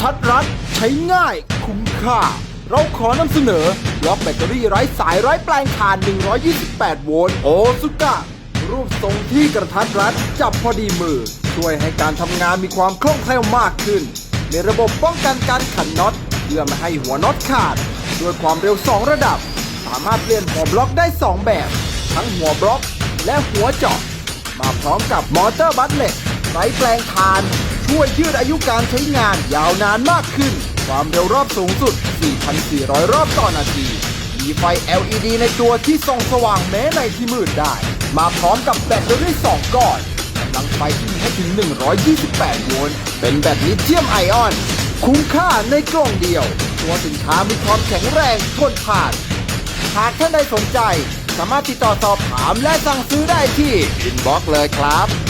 ทัดรัด ใช้ง่ายคุ้มค่า เราขอนำเสนอล็อกแบตเตอรี่ไร้สายไร้แปลงทาน 128 โวลต์โอซุกะรูปทรงที่กระทัดรัด จับพอดีมือ ช่วยให้การทำงานมีความคล่องแคล่วมากขึ้น มีระบบป้องกันการขันน็อตเพื่อไม่ให้หัวน็อตขาด ด้วยความเร็ว 2 ระดับ สามารถเปลี่ยนหัวบล็อกได้ 2 แบบ ทั้งหัวบล็อกและหัวเจาะมาพร้อมกับมอเตอร์บัตเล็ก ไร้แปลงทาน ช่วยยืดอายุการใช้งานยาวนานมากขึ้น ความเร็วรอบสูงสุด 4,400 รอบต่อนาที มีไฟ LED ในตัวที่ส่องสว่างแม้ในที่มืดได้ มาพร้อมกับแบตเตอรี่ 2 ก้อนกำลังไฟที่มีให้ถึง 128 โวลต์ เป็นแบตลิเธียมไอออน คุ้มค่าในกล่องเดียว ตัวสินค้ามีความแข็งแรงทนทานหากท่านใดสนใจ สามารถติดต่อสอบถามและสั่งซื้อได้ที่อินบ็อกซ์เลยครับ